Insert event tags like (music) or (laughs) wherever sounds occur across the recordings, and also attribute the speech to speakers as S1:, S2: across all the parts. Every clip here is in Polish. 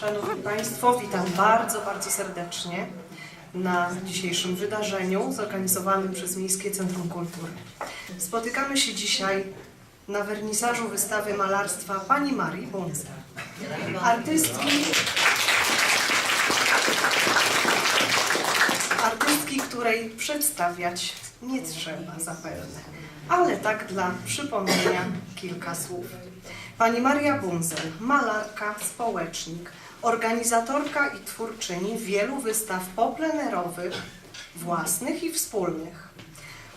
S1: Szanowni Państwo, witam bardzo, bardzo serdecznie na dzisiejszym wydarzeniu zorganizowanym przez Miejskie Centrum Kultury. Spotykamy się dzisiaj na wernisażu wystawy malarstwa pani Marii Bunzer, artystki, artystki, której przedstawiać nie trzeba zapewne, ale tak dla przypomnienia kilka słów. Pani Maria Bunzel, malarka, społecznik, organizatorka i twórczyni wielu wystaw poplenerowych, własnych i wspólnych.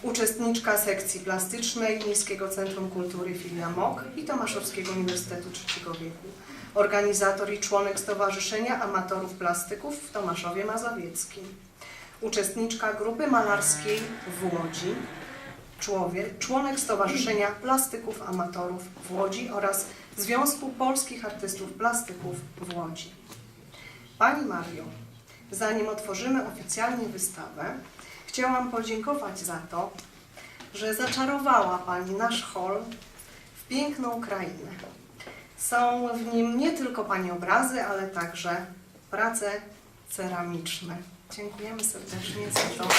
S1: Uczestniczka sekcji plastycznej Miejskiego Centrum Kultury Filia MOK i Tomaszowskiego Uniwersytetu Trzeciego Wieku. Organizator i członek Stowarzyszenia Amatorów Plastyków w Tomaszowie Mazowieckim. Uczestniczka grupy malarskiej w Łodzi, człowiek, członek Stowarzyszenia Plastyków Amatorów w Łodzi oraz Związku Polskich Artystów Plastyków w Łodzi. Pani Mario, zanim otworzymy oficjalnie wystawę, chciałam podziękować za to, że zaczarowała Pani nasz hol w piękną krainę. Są w nim nie tylko Pani obrazy, ale także prace ceramiczne. Dziękujemy serdecznie za to.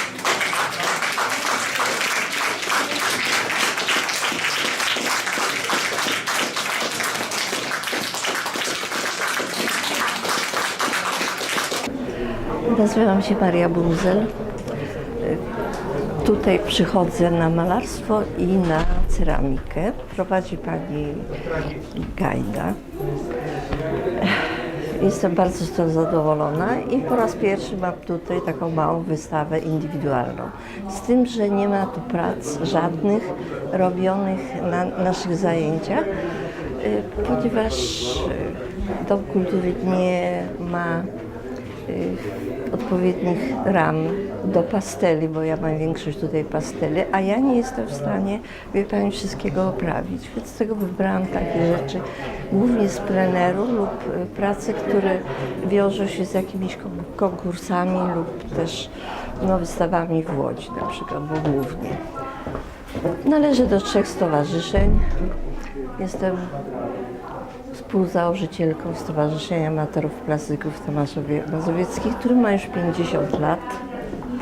S2: Nazywam się Maria Bunzel. Tutaj przychodzę na malarstwo i na ceramikę. Prowadzi pani Gajda. Jestem bardzo z tego zadowolona i po raz pierwszy mam tutaj taką małą wystawę indywidualną. Z tym, że nie ma tu prac żadnych robionych na naszych zajęciach, y, ponieważ y, Dom Kultury nie ma y, odpowiednich ram do pasteli, bo ja mam większość tutaj pasteli, a ja nie jestem w stanie, wie Pani, wszystkiego oprawić. Więc tego wybrałam takie rzeczy, głównie z pleneru lub y, prace, które wiążą się z jakimiś kon- konkursami lub też no, wystawami w Łodzi na przykład, bo głównie. Należę do trzech stowarzyszeń. Jestem współzałożycielką Stowarzyszenia Amatorów Plastyków w Tomaszowie Mazowieckim, który ma już 50 lat,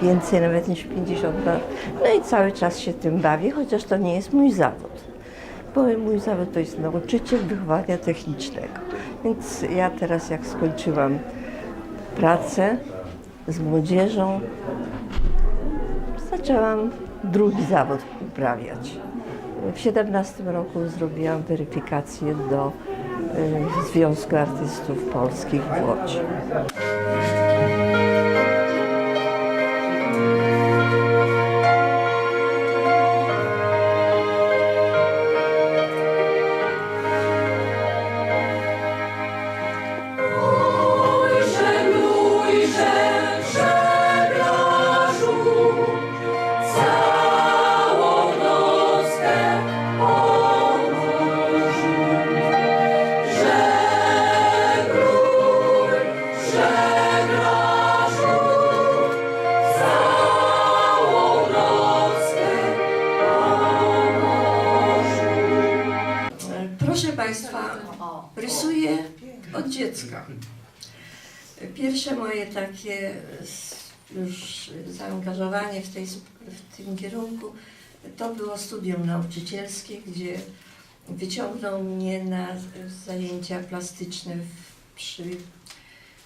S2: więcej nawet niż 50 lat. No i cały czas się tym bawię, chociaż to nie jest mój zawód. Bo mój zawód to jest nauczyciel wychowania technicznego. Więc ja teraz jak skończyłam pracę z młodzieżą, zaczęłam drugi zawód uprawiać. W 17 roku zrobiłam weryfikację do y, Związku Artystów Polskich w Łodzi. Pierwsze moje takie już zaangażowanie w, tej, w tym kierunku to było studium nauczycielskie, gdzie wyciągnął mnie na zajęcia plastyczne w, przy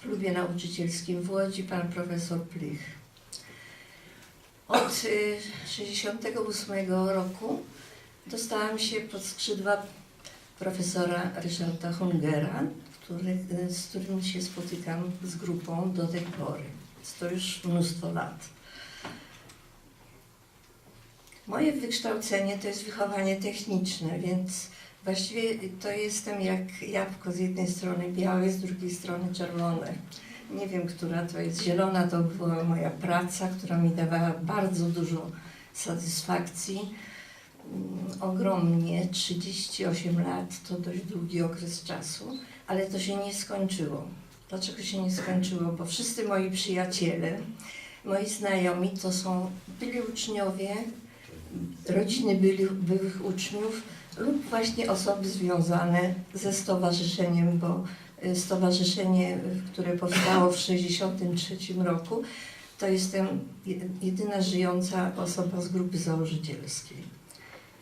S2: klubie nauczycielskim w Łodzi pan profesor Plich. Od y, 68 roku dostałam się pod skrzydła profesora Ryszarda Hungera, który, z którym się spotykam z grupą do tej pory. Jest to już mnóstwo lat. Moje wykształcenie to jest wychowanie techniczne, więc właściwie to jestem jak jabłko z jednej strony białe, z drugiej strony czerwone. Nie wiem, która to jest. Zielona to była moja praca, która mi dawała bardzo dużo satysfakcji. Mm, ogromnie. 38 lat to dość długi okres czasu, ale to się nie skończyło. Dlaczego się nie skończyło? Bo wszyscy moi przyjaciele, moi znajomi to są byli uczniowie, rodziny byli, byłych uczniów lub właśnie osoby związane ze stowarzyszeniem, bo y, stowarzyszenie, które powstało w 1963 roku. To jestem jed- jedyna żyjąca osoba z grupy założycielskiej.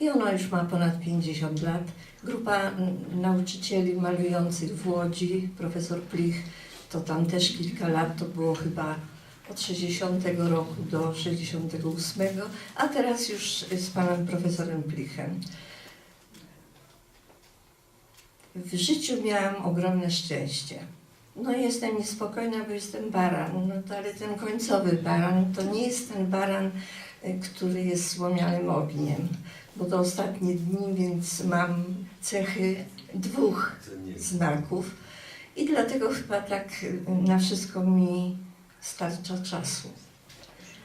S2: I ona już ma ponad 50 lat. Grupa mm, nauczycieli malujących w Łodzi, profesor Plich, to tam też kilka lat, to było chyba od 60 roku do 68, a teraz już z panem profesorem Plichem. W życiu miałam ogromne szczęście. No jestem niespokojna, bo jestem baran, no ale ten końcowy baran to nie jest ten baran, y, który jest słomianym ogniem, bo to ostatnie dni, więc mam cechy dwóch znaków i dlatego chyba tak y, na wszystko mi starcza czasu.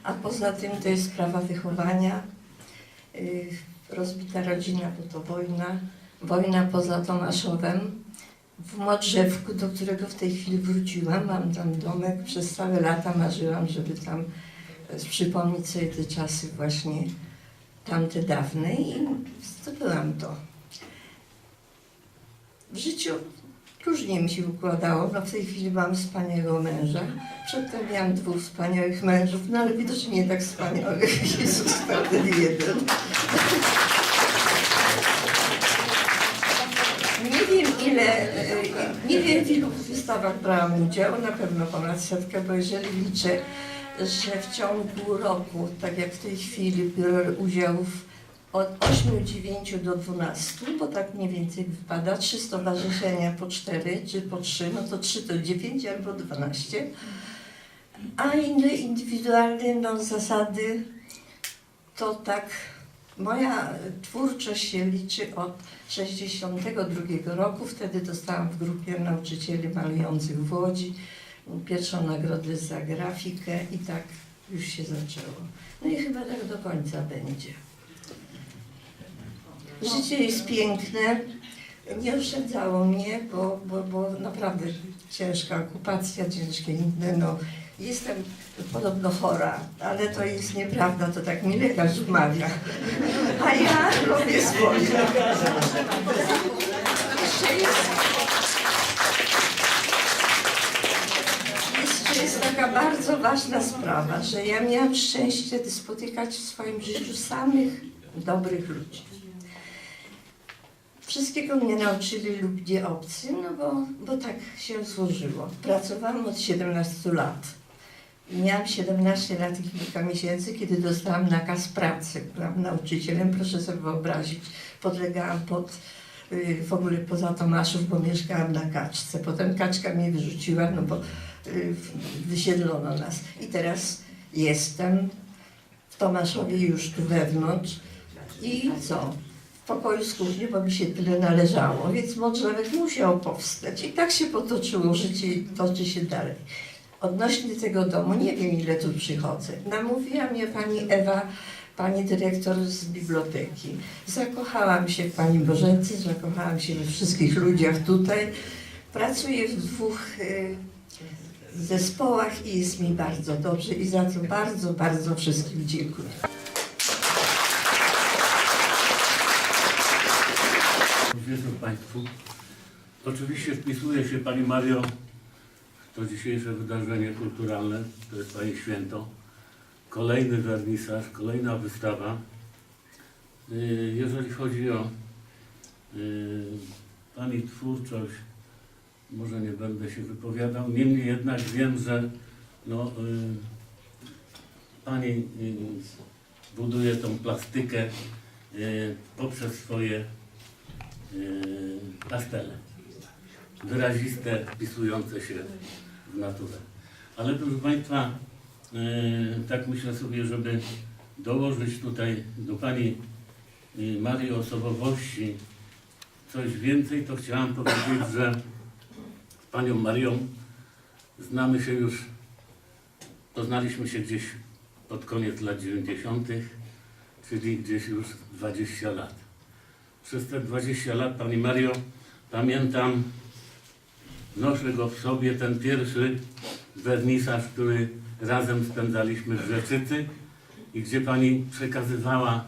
S2: A poza tym to jest sprawa wychowania, y, rozbita rodzina, bo to wojna, wojna poza Tomaszowem. W Modrzewku, do którego w tej chwili wróciłam, mam tam domek, przez całe lata marzyłam, żeby tam e, przypomnieć sobie te czasy właśnie tamte dawne i zdobyłam to. W życiu różnie mi się układało, no w tej chwili mam wspaniałego męża, przedtem miałam dwóch wspaniałych mężów, no ale widocznie nie tak wspaniałych, (laughs) Jezus jeden. Nie wiem ile, e, nie wiem w ilu wystawach brałam udział, na pewno ponad setkę, bo jeżeli liczę, że w ciągu roku, tak jak w tej chwili, biorę udział w od 8-9 do 12, bo tak mniej więcej wypada, trzy stowarzyszenia po 4 czy po 3, no to 3 to 9 albo 12. A inne indywidualne no, zasady to tak Moja twórczość się liczy od 62 roku. Wtedy dostałam w grupie nauczycieli malujących w Łodzi pierwszą nagrodę za grafikę i tak już się zaczęło. No i chyba tak do końca będzie. Życie jest piękne. Nie oszczędzało mnie, bo, bo, bo naprawdę ciężka okupacja, ciężkie inne. No, jestem podobno chora, ale to jest nieprawda, to tak mi lekarz wmawia. A ja robię swoje. Jeszcze jest, jeszcze jest taka bardzo ważna sprawa, że ja miałam szczęście spotykać w swoim życiu samych dobrych ludzi. Wszystkiego mnie nauczyli ludzie obcy, no bo, bo tak się złożyło. Pracowałam od 17 lat. Miałam 17 lat i kilka miesięcy, kiedy dostałam nakaz pracy. Byłam nauczycielem, proszę sobie wyobrazić. Podlegałam pod, y, w ogóle poza Tomaszów, bo mieszkałam na kaczce. Potem kaczka mnie wyrzuciła, no bo y, wysiedlono nas. I teraz jestem w Tomaszowie już tu wewnątrz. I co? W pokoju z kuchni, bo mi się tyle należało, więc Modrzewek musiał powstać. I tak się potoczyło życie toczy się dalej. Odnośnie tego domu, nie wiem ile tu przychodzę. Namówiła mnie pani Ewa, pani dyrektor z biblioteki. Zakochałam się w pani Bożence, zakochałam się we wszystkich ludziach tutaj. Pracuję w dwóch y, zespołach i jest mi bardzo dobrze i za to bardzo, bardzo wszystkim dziękuję.
S3: Wieczór Państwu. Oczywiście wpisuje się Pani Mario to dzisiejsze wydarzenie kulturalne, to jest Pani święto. Kolejny wernisaż, kolejna wystawa. Y, Jeżeli chodzi o y, Pani twórczość, może nie będę się wypowiadał, niemniej jednak wiem, że no, y, Pani buduje tą plastykę poprzez swoje pastele. Wyraziste, wpisujące się w naturę. Ale proszę Państwa, yy, tak myślę sobie, żeby dołożyć tutaj do Pani yy, Marii osobowości coś więcej, to chciałam powiedzieć, że z Panią Marią znamy się już, poznaliśmy się gdzieś pod koniec lat 90., czyli gdzieś już 20 lat przez te 20 lat, Pani Mario, pamiętam, noszę go w sobie, ten pierwszy wernisaż, który razem spędzaliśmy w Rzeczycy i gdzie Pani przekazywała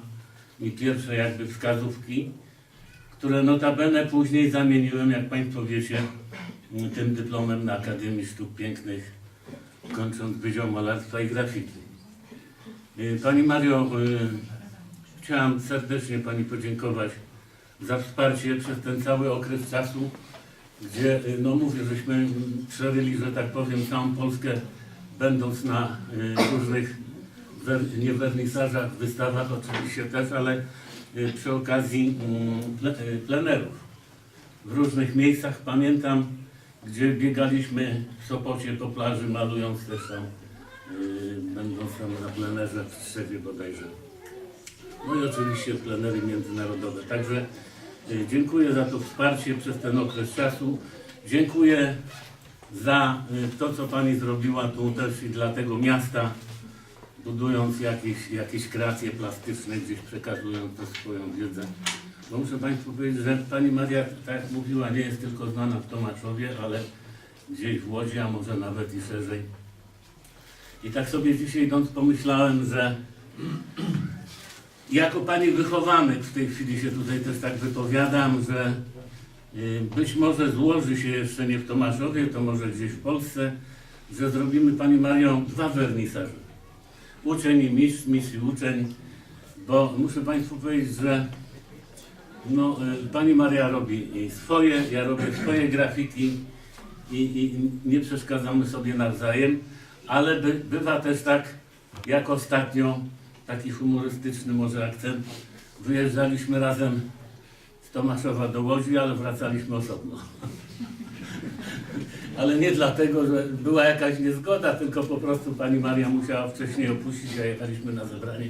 S3: mi pierwsze jakby wskazówki, które notabene później zamieniłem, jak Państwo wiecie, tym dyplomem na Akademii Sztuk Pięknych, kończąc Wydział Malarstwa i Grafiki. Y, Pani Mario, y, chciałam serdecznie Pani podziękować za wsparcie przez ten cały okres czasu, gdzie, y, no mówię, żeśmy przeryli, że tak powiem, całą Polskę, będąc na y, różnych nie wernisażach, wystawach oczywiście też, ale y, przy okazji mm, ple- plenerów w różnych miejscach. Pamiętam, gdzie biegaliśmy w Sopocie po plaży, malując też tam, będąc tam na plenerze w Trzewie bodajże. No i oczywiście plenery międzynarodowe. Także dziękuję za to wsparcie przez ten okres czasu. Dziękuję za y, to, co Pani zrobiła tu też i dla tego miasta, budując jakieś, jakieś kreacje plastyczne, gdzieś przekazując tę swoją wiedzę. Bo muszę Państwu powiedzieć, że Pani Maria, tak jak mówiła, nie jest tylko znana w Tomaszowie, ale gdzieś w Łodzi, a może nawet i szerzej. I tak sobie dzisiaj idąc pomyślałem, że jako Pani wychowanek w tej chwili się tutaj też tak wypowiadam, że y, być może złoży się jeszcze nie w Tomaszowie, to może gdzieś w Polsce, że zrobimy Pani Marią dwa wernisaże. Uczeń i mistrz, mistrz i uczeń, bo muszę Państwu powiedzieć, że no, y, Pani Maria robi swoje, ja robię swoje grafiki i, i nie przeszkadzamy sobie nawzajem, ale by, bywa też tak, jak ostatnio, taki humorystyczny może akcent, wyjeżdżaliśmy razem z Tomaszowa do Łodzi, ale wracaliśmy osobno. (laughs) ale nie dlatego, że była jakaś niezgoda, tylko po prostu Pani Maria musiała wcześniej opuścić, a jechaliśmy na zebranie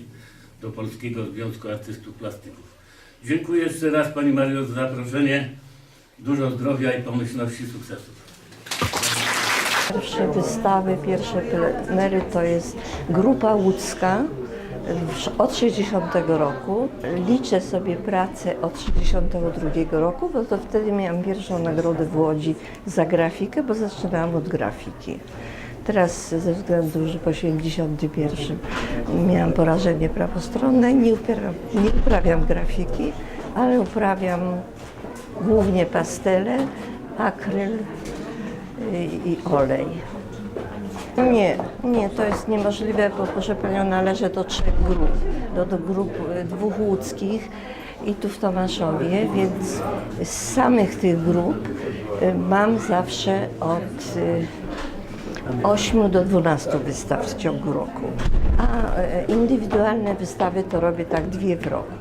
S3: do Polskiego Związku Artystów Plastyków. Dziękuję jeszcze raz Pani Mario za zaproszenie. Dużo zdrowia i pomyślności, sukcesów.
S2: Pierwsze wystawy, pierwsze plenery to jest Grupa Łódzka od 60 roku. Liczę sobie pracę od 62 roku, bo to wtedy miałam pierwszą nagrodę w Łodzi za grafikę, bo zaczynałam od grafiki. Teraz ze względu, że po 71 miałam porażenie prawostronne, nie uprawiam, nie uprawiam grafiki, ale uprawiam głównie pastele, akryl, i, i olej. Nie, nie, to jest niemożliwe, bo proszę Panią, należę do trzech grup. Do, do grup y, dwóch łódzkich i tu w Tomaszowie, więc z samych tych grup y, mam zawsze od y, 8 do 12 wystaw w ciągu roku. A y, indywidualne wystawy to robię tak dwie w roku,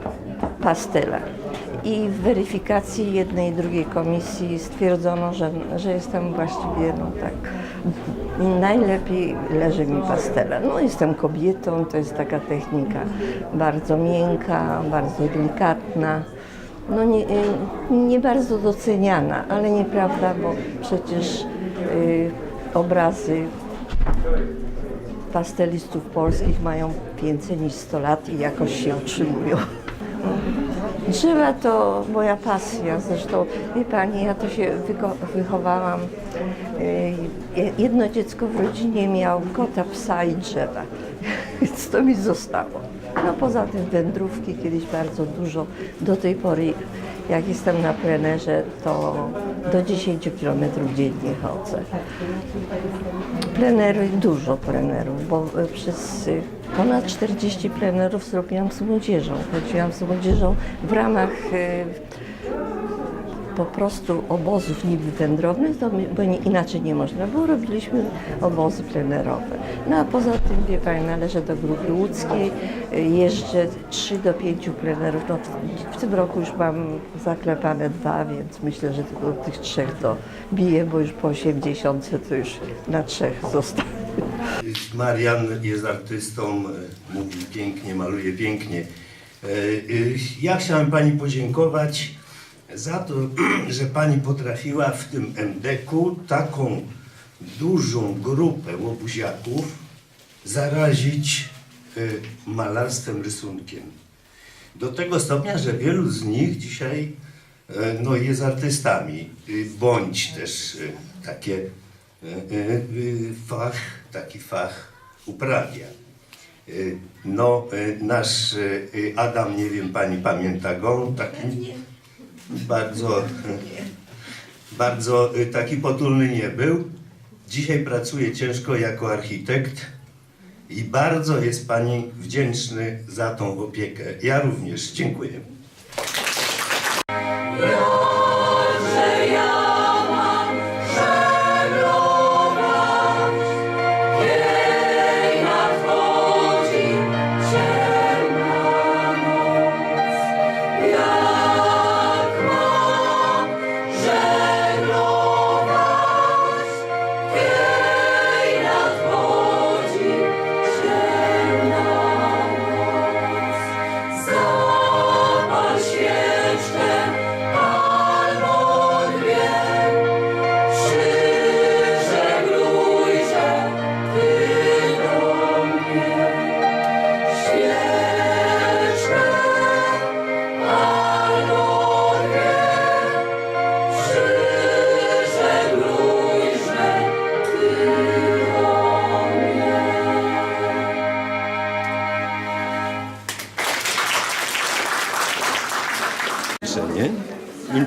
S2: pastela. I w weryfikacji jednej i drugiej komisji stwierdzono, że, że jestem właściwie no tak, najlepiej leży mi pastela. No jestem kobietą, to jest taka technika bardzo miękka, bardzo delikatna. No nie, y, nie bardzo doceniana, ale nieprawda, bo przecież y, obrazy pastelistów polskich mają więcej niż 100 lat i jakoś się utrzymują. Drzewa to moja pasja, zresztą wie Pani, ja to się wychowałam. y, Jedno dziecko w rodzinie miał kota, psa i drzewa, (laughs) więc to mi zostało. No poza tym wędrówki kiedyś bardzo dużo, do tej pory jak jestem na plenerze, to do 10 km dziennie chodzę. Plenery, dużo plenerów, bo y, przez ponad 40 plenerów zrobiłam z młodzieżą. Chodziłam z młodzieżą w ramach y, po prostu obozów niby wędrownych, bo inaczej nie można było, robiliśmy obozy plenerowe. No a poza tym, wie Pani, należę do grupy łódzkiej, jeżdżę 3 do 5 plenerów. No, w, w tym roku już mam zaklepane dwa, więc myślę, że tylko tych trzech to biję, bo już po 80 to już na trzech zostało.
S4: Marian jest artystą, e, mówi pięknie, maluje pięknie. E, e, Ja chciałem Pani podziękować za to, (clears throat) że Pani potrafiła w tym MDK-u taką dużą grupę łobuziaków zarazić malarstwem, rysunkiem. Do tego stopnia, że wielu z nich dzisiaj no, jest artystami, bądź też takie fach, taki fach uprawia. E, No, e, nasz e, Adam, nie wiem, pani pamięta go, taki bardzo,
S3: bardzo taki potulny nie był. Dzisiaj pracuje ciężko jako architekt i bardzo jest Pani wdzięczny za tą opiekę. Ja również. Dziękuję.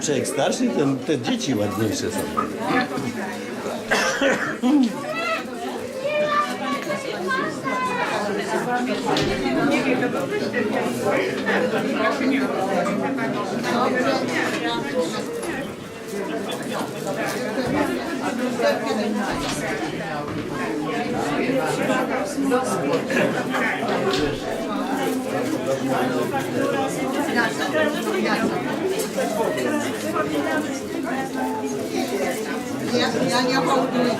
S3: Człowiek starszy, tym te dzieci ładniejsze są.
S5: Ja, ja nie hołduję.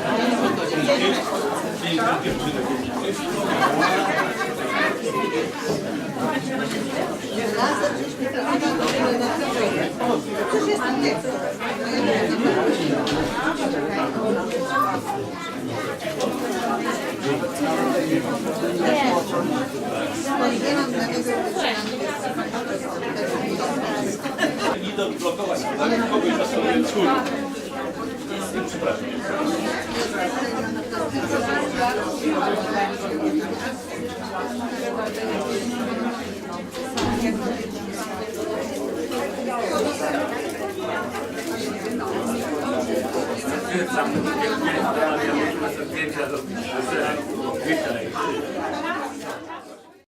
S5: Coś jest nie. Spodziewam dlatego,
S6: idą blokować, tak? Kogoś zastosują skóry.
S7: Za mną pięknie, realia można zdjęcia robić.